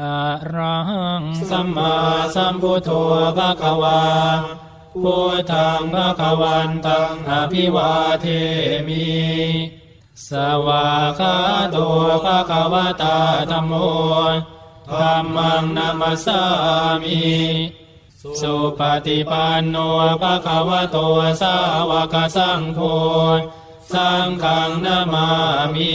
อะระหังสัมมาสัมพุทโธภะคะวาพุทธังภะคะวันตังอภิวาเทมิ สวาคาโตภะคะวตาธัมโมธัมมังนามัสสามิ สุปฏิปันโนภะคะวะโตสาวกสังโฆ สังฆังนามามิ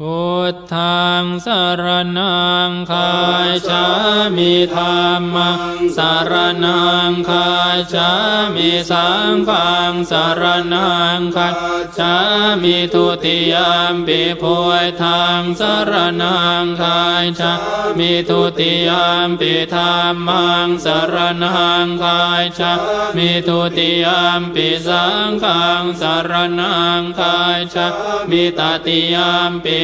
พุทธังสารนังคายชามิธรรมังสารนังคายชามิสังฆังสารนังคายชามิทุติยามปิพุทธังสารนังคายชามิทุติยามปิธรรมังสารนังคายชามิทุติยามปิสังฆังสารนังคายชามิตติยามปิ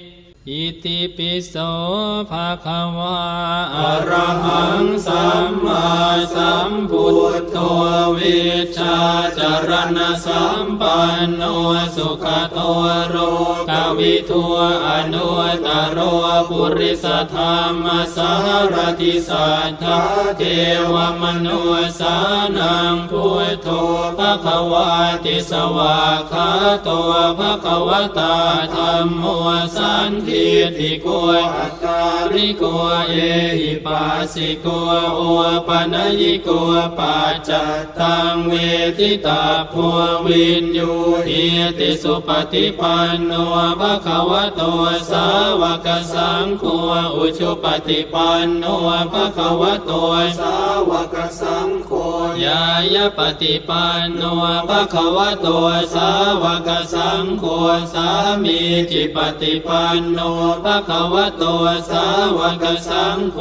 อิติปิโสภะคะวะอะระหังสัมมาสัมพุทโธวิชาจารณสัมปันโนสุขโตโรกวิทัวอนุตตรโรปุริสธรรมสารติสัทธาเทวมนุสานังพุทโธภะคะวะติสวาคาโตภะคะวะตาธัมโมสันทิติโกอัตตาริโกเอหิปัสสิโกโอปะนยิโกปัจจตังเวทิตาภัววินยูหิติสุปฏิปันโนภะคะวะโตสาวกสังโฆอุชุปฏิปันโนภะคะวะโตสาวกสังโฆ ยายปฏิปันโนภะคะวะโตสาวกสังโฆสามีจิปฏิปันโนภะคะวะโตสาวกสังโฆ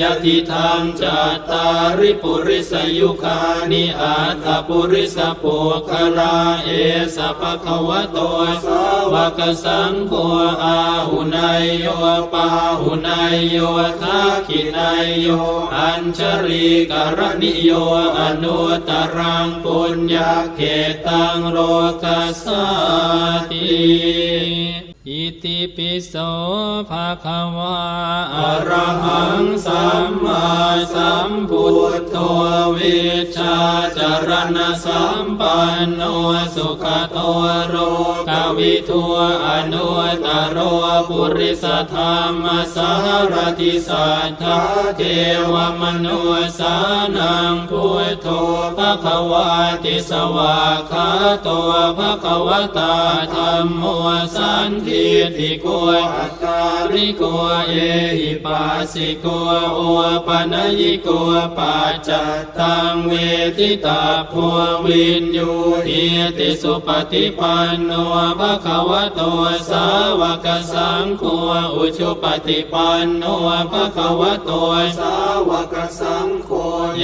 ยะทิทางจัตตาริปุริสยุคานิอาตาปุริสปุคลาเอสะภะคะวะโตสาวกสังโฆอา หุนายโยปาหุนายโยทักขินายโย อัญชรีกรณิโย อนุตรังปุญญาเขตังโลกัสสติ อิติปิโสภะคะวะอะระหังสัมมาสัมพุทโธวิชาจารณสัมปันโนสุขโตโรกวิทัวอนุตโรปุริสธรรมสารติสัทธาเทวมนุสานังพุทโธภะคะวะติสวาคาโตภะคะวตาธัมโมสันทิติโกอัตตาริโกเอหิปัสสิโกโอปะนยิโกปัจจตังเวทิตาภัววินยูหิติสุปฏิปันโนภะคะวะโตสาวกสังโฆอุชุปฏิปันโนภะคะวะโตสาวกสังโฆ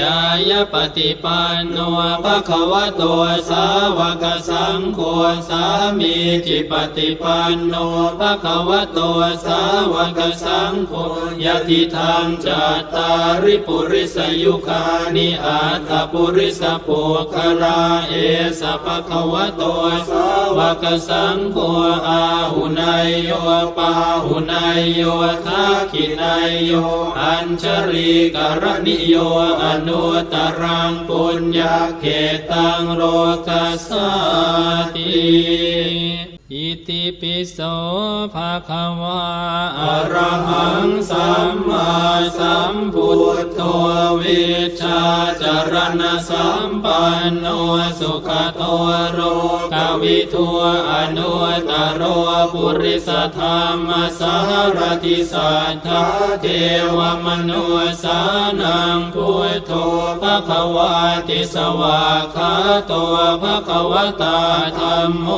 ยายปฏิปันโนภะคะวะโตสาวกสังโฆสามีจิปฏิปันโนภะคะวะโตสาวกสังโฆยะทิทางจัตตาริปุริสยุคานิอาตาปุริสปุคลาเอสะภะคะวะโตสาวกสังโฆอาหุนายโยปาหุนายโยทักขินายโยอัญชรีกรณิโยอนุตตรังปุญญาเขตังโลกัสสติ อิติปิโสภะคะวะอะระหังสัมมาสัมพุทโธวิชาจารณสัมปันโนสุขโตโรกวิทัวอนุตโรปุริสธรรมสารติสัทธาเทวมนุสานังพุทโธภะคะวะติสวาคาโตภะคะวตาธรรมโม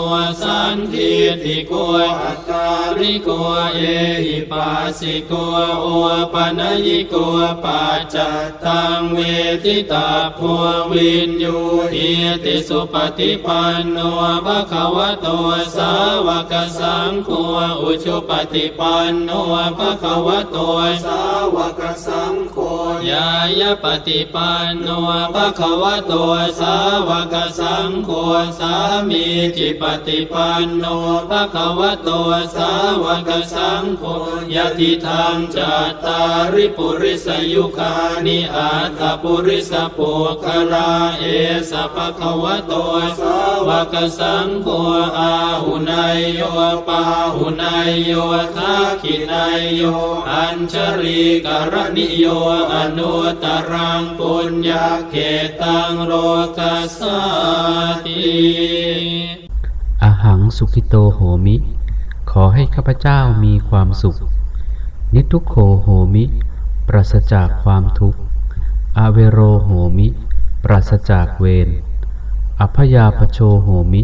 สันทิติโกอัตตาริโกเอหิปัสสิโกโอปะนยิโกปัจจตังเวทิตาภัววินยูหิติสุปฏิปันโนภะคะวะโตสาวกสังโฆอุชุปฏิปันโนภะคะวะโตสาวกสังโฆ ยายปฏิปันโนภะคะวะโตสาวกสังโฆสามีจิปฏิปันโนภะคะวะโตสาวกสังโฆยะติทางจัตตาริปุริสยุคานิอัตถปุริสปุคลาเอสภะคะวะโตสาวกสังโฆอาหุนายโยปาหุนายโยทักขินายโยอัญชรีกรณิโยอนุตตรังปุญญาเขตังโลกัสสติอหังสุขิโตโหมิ ขอให้ข้าพเจ้ามีความสุข นิทุโขโหมิ ปราศจากความทุกข์ อเวโรโหมิ ปราศจากเวร อัพยาปโชโหมิ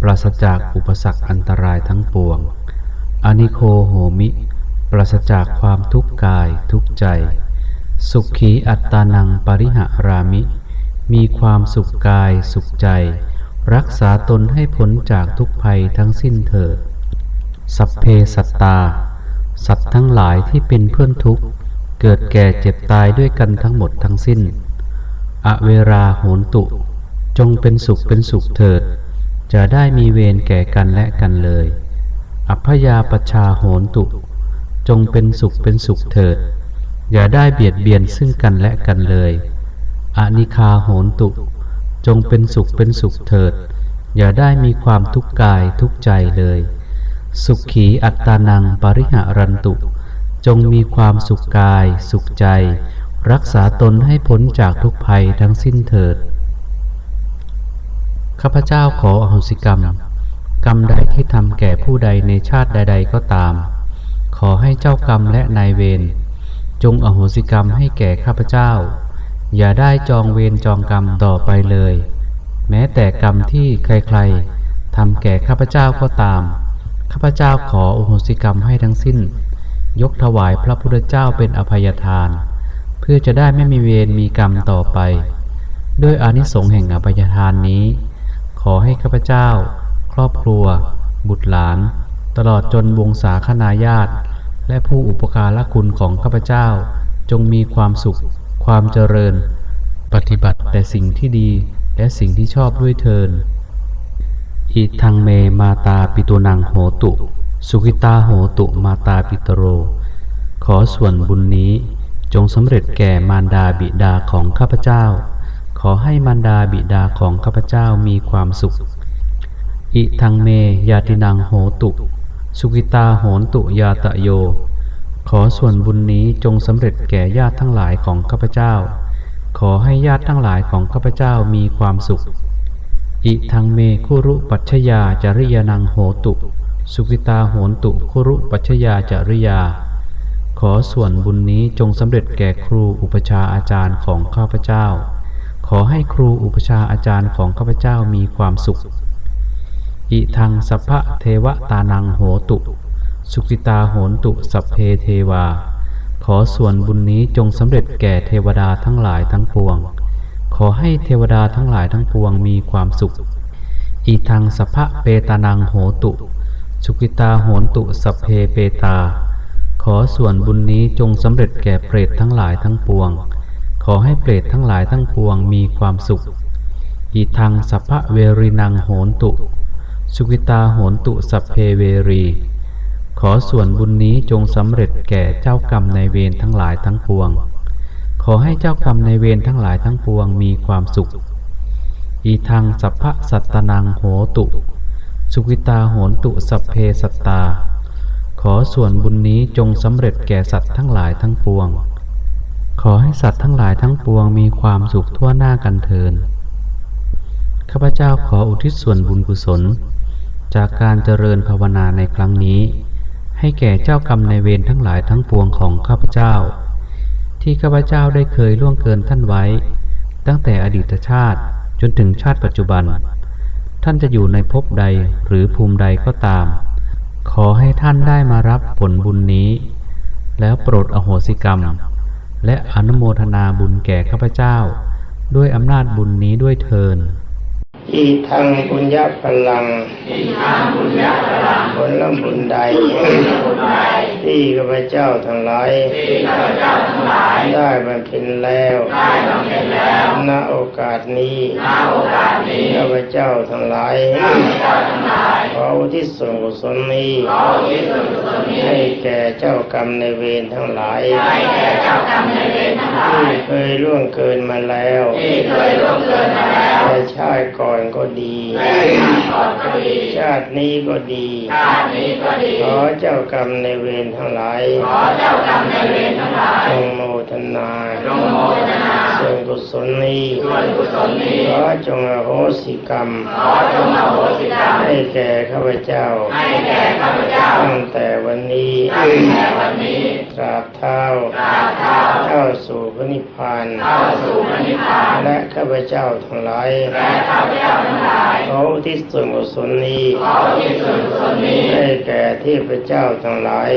ปราศจากอุปสรรคอันตรายทั้งปวง อนิโคโหมิ ปราศจากความทุกข์กายทุกใจ สุขีอัตตานังปริหารามิ มีความสุขกายสุขใจ รักษาตนให้พ้นจากทุกภัยทั้งสิ้นเถิดสัพเพสัตตา สัตว์ทั้งหลายที่เป็นเพื่อนทุกข์ เกิดแก่เจ็บตายด้วยกันทั้งหมดทั้งสิ้น อเวราโหนตุ จงเป็นสุขเป็นสุขเถิด จะได้มีเวรแก่กันและกันเลย อัพยาปชาโหนตุ จงเป็นสุขเป็นสุขเถิด อย่าได้เบียดเบียนซึ่งกันและกันเลยอนิคาโหนตุ จงเป็นสุขเป็นสุขเถิด อย่าได้มีความทุกข์กายทุกใจเลย สุขขีอัตตานังปริหารันตุ จงมีความสุขกายสุขใจ รักษาตนให้พ้นจากทุกภัยทั้งสิ้นเถิด ข้าพเจ้าขออโหสิกรรม กรรมใดที่ทำแก่ผู้ใดในชาติใด ๆ ก็ตาม ขอให้เจ้ากรรมและนายเวร จงอโหสิกรรมให้แก่ข้าพเจ้า อย่าได้จองเวรจองกรรมต่อไปเลย แม้แต่กรรมที่ใครๆทำแก่ข้าพเจ้าก็ตาม ข้าพเจ้าขออโหสิกรรมให้ทั้งสิ้น ยกถวายพระพุทธเจ้าเป็นอภัยทาน เพื่อจะได้ไม่มีเวรมีกรรมต่อไป ด้วยอนิสงส์แห่งอภัยทานนี้ ขอให้ข้าพเจ้า ครอบครัว บุตรหลาน ตลอดจนวงศาคณาญาติ และผู้อุปการะคุณของข้าพเจ้า จงมีความสุข ความเจริญ ปฏิบัติแต่สิ่งที่ดีและสิ่งที่ชอบด้วยเทินอิทังเมมาตาปิตุนังโหตุ สุขิตาโหตุมาตาปิตโร ขอส่วนบุญนี้จงสำเร็จแก่มารดาบิดาของข้าพเจ้า ขอให้มารดาบิดาของข้าพเจ้ามีความสุข อิทังเมยาตินังโหตุ สุขิตาโหนตุยาตะโย ขอส่วนบุญนี้จงสำเร็จแก่ญาติทั้งหลายของข้าพเจ้า ขอให้ญาติทั้งหลายของข้าพเจ้ามีความสุข อิทังเมคุรุปัชยาจริยานังโหตุ สุขิตาโหนตุคุรุปัชยาจริยา ขอส่วนบุญนี้จงสำเร็จแก่ครูอุปชาอาจารย์ของข้าพเจ้า ขอให้ครูอุปชาอาจารย์ของข้าพเจ้ามีความสุข อิทังสัพพะเทวตานังโหตุ สุขิตาโหนตุสัพเพเทวา ขอส่วนบุญนี้จงสำเร็จแก่เทวดาทั้งหลายทั้งปวง ขอให้เทวดาทั้งหลายทั้งปวงมีความสุข อีทังสัพพะเปตานังโหตุ สุกิตาโหนตุสัพเพเปตา ขอส่วนบุญนี้จงสำเร็จแก่เปรตทั้งหลายทั้งปวง ขอให้เปรตทั้งหลายทั้งปวงมีความสุขอีทังสัพพะเวรินังโหนตุ สุกิตาโหนตุสัพเพเวรี ขอส่วนบุญนี้จงสำเร็จแก่เจ้ากรรมในเวรทั้งหลายทั้งปวง ขอให้เจ้ากรรมในเวรทั้งหลายทั้งปวงมีความสุข อีทังสัพพะสัตตนังโหตุ สุกิตาโหนตุสัพเพสัตตา ขอส่วนบุญนี้จงสำเร็จแก่สัตว์ทั้งหลายทั้งปวง ขอให้สัตว์ทั้งหลายทั้งปวงมีความสุขทั่วหน้ากันเทินข้าพเจ้าขออุทิศส่วนบุญกุศล จากการเจริญภาวนาในครั้งนี้ ให้แก่เจ้ากรรมในเวรทั้งหลายทั้งปวงของข้าพเจ้า ที่ข้าพเจ้าได้เคยล่วงเกินท่านไว้ ตั้งแต่อดีตชาติจนถึงชาติปัจจุบัน ท่านจะอยู่ในภพใดหรือภูมิใดก็ตาม ขอให้ท่านได้มารับผลบุญนี้ แล้วโปรดอโหสิกรรม และอนุโมทนาบุญแก่ข้าพเจ้า ด้วยอำนาจบุญนี้ด้วยเทิน อีทังบุญญาพลังผลละบุญใด ที่ข้าพเจ้าทั้งหลาย ได้บำเพ็ญแล้วณโอกาสนี้ข้าพเจ้าทั้งหลายขออุทิศส่วนกุศลนี้ให้แก่เจ้ากรรมในายเวรทั้งหลายที่เคยล่วงเกินมาแล้วแต่ชาติก่อนก็ดีชาตินี้ก็ดีขอเจ้ากรรมในายเวรทั้งหลายจงโมทนา ส่วนกุศลนี้ขอจงอโหสิกรรมให้แก่ข้าพเจ้าตั้งแต่วันนี้ตราบเท่าเข้าสู่พระนิพพานและข้าพเจ้าทั้งหลายขออุที่ส่วนกุศลนี้ให้แก่เทพเจ้าทั้งหลาย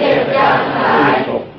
ที่ปก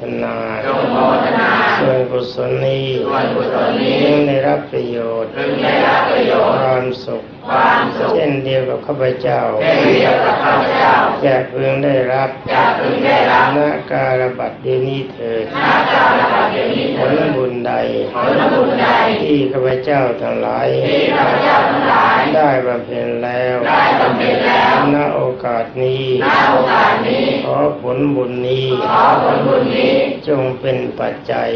ทนาจงโมทนาส่วนกุศลนี้ส่วนกุศลนี้นได้รับประโยชน์ยิ่ได้รับประโยชน์ความสุขความสุขเช่นเดียวกับข้าพเจ้าเช่นเดียวกับข้าพเจ้าจะพึงได้รับจะพึงได้รับนาการบัตเดนี้เถิดนาการบัตเดนี้ผลบุญใดผลบุญใดที่ข้าพเจ้าทั้งหลายที่ข้าพเจ้าทั้งหลายได้บำเพ็ญแล้วได้บำเพ็ญแล้วณโอกาสนี้ณโอกาสนี้ขอผลบุญนี้ขอผลบุญนี้จงเป็นปัจจัย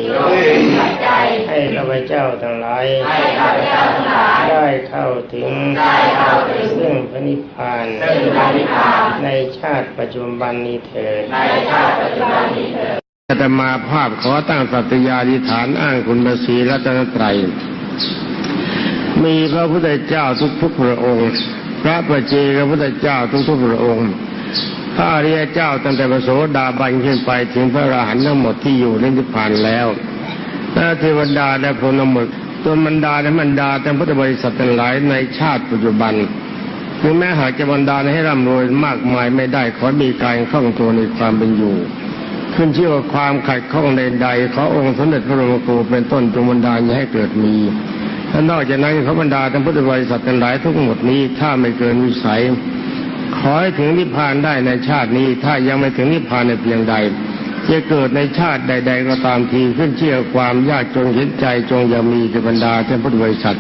ให้ข้าพเจ้าทั้งหลายได้เข้าถึงซึ่งพระนิพพาน ในชาติปัจจุบันนี้เถิดอาตมาภาพขอตั้งสัตยาธิษฐานอ้างคุณพระศรีรัตนตรัย มีพระพุทธเจ้าทุกทุกๆพระองค์ พระประเจกพระพุทธเจ้าทุกทุกๆพระองค์ พระอริยเจ้าตั้งแต่พระโสดาบันขึ้นไปถึงพระอรหันต์ทั้งหมดที่อยู่ในนิพพานแล้วพระเทวดาและพรหมหมดตัวบรรดาและบรรดาแต่พุทธบริษัทหลายในชาติปัจจุบันถึงแม้หากจะบรรดาให้ร่ำรวยมากมายไม่ได้ขอมีการคล่องตัวในความเป็นอยู่ ขึ้นชื่อว่าความขัดข้องใดๆขอองค์สมเด็จพระบรมครูเป็นต้นจงบันดาลอย่าให้เกิดมีและนอกจากนั้นขอบรรดาทั้งพุทธบริษัททั้งหลายทั้งหมดนี้ถ้าไม่เกินวิสัย อให้ถึงนิพพานได้ในชาตินี้ ถ้ายังไม่ถึงนิพพานในเพียงใด จะเกิดในชาติใด ๆ ก็ตามทีขึ้นเชื่อความยากจนเห็นใจจงอย่ามีแก่บรรดาเท่านพุทธบริษัท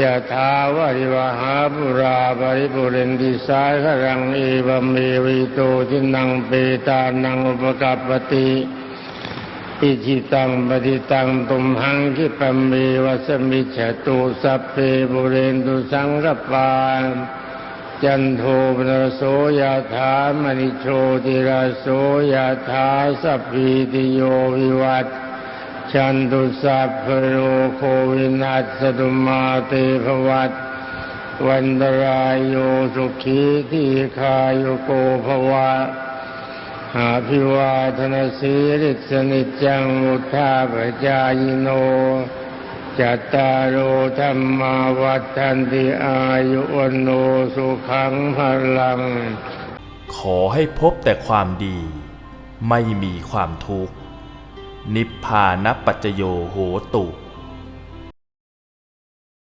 ยะถาวาริวหาปุราปริปุเรนติสายขรังเอวเมวิโตทินังเปตานังอุปกัปติอิจิตังปฏิตังตุมหังคิปเมวัสมิจฉตุสัพเพบุเรนตุสังกปา จันโทปนโสยะถามณิโชติราโสยะถาสัพพิติโยวิวัตชันตุสัพพโรโควินัสสตุมาเตภวัตวันตรายโยสุขีทีคายโกภวะหาพิวาทนสีริสนิจจังมุทาปจายโน จัตตารุธรรมาวัฏันติอายุวันโนสุขังพลัง ขอให้พบแต่ความดี ไม่มีความทุกข์ นิพพานปัจจโยโหตุ